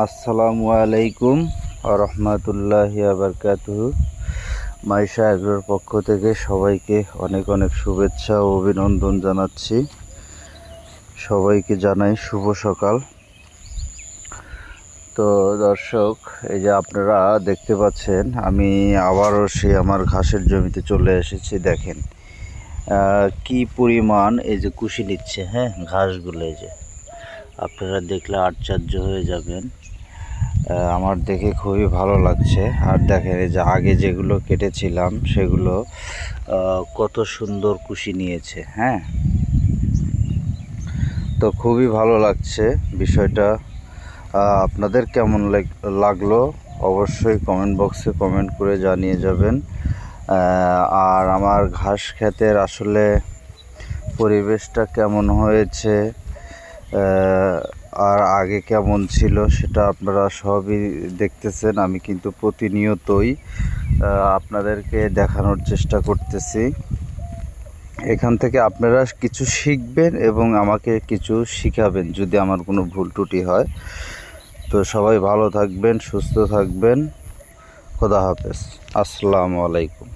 আসসালামু আলাইকুম রহমতুল্লাহ আবরকাতুহু মাইশা এগ্রোর পক্ষ থেকে সবাইকে অনেক অনেক শুভেচ্ছা ও অভিনন্দন জানাচ্ছি। সবাইকে জানাই শুভ সকাল। তো দর্শক, এই যে আপনারা দেখতে পাচ্ছেন, আমি আবারও সেই আমার ঘাসের জমিতে চলে এসেছি, দেখেন। কি পরিমাণ এই যে কুশি নিচ্ছে হ্যাঁ ঘাসগুলো এই যে। আপনারা দেখলে আশ্চর্য হয়ে যাবেন। আমার দেখে খুবই ভালো লাগছে। আর দেখেন যে আগে যেগুলো কেটেছিলাম, সেগুলো কত সুন্দর কুশি নিয়েছে হ্যাঁ? তো খুবই ভালো লাগছে বিষয়টা। আপনাদের কেমন লাগ- লাগল অবশ্যই কমেন্ট বক্সে কমেন্ট করে জানিয়ে যাবেন। আর আমার ঘাস ক্ষেতের আসলে পরিবেশটা কেমন হয়েছে আর আগে কেমন ছিল সেটা আপনারা সবই দেখতেছেন, আমি কিন্তু প্রতিনিয়তই আপনাদেরকে দেখানোর চেষ্টা করতেছি। এখান থেকে আপনারা কিছু শিখবেন এবং আমাকে কিছু শিখাবেন যদি আমার কোনো ভুল ত্রুটি হয়। তো সবাই ভালো থাকবেন, সুস্থ থাকবেন। খোদা হাফেজ। আসসালামু আলাইকুম।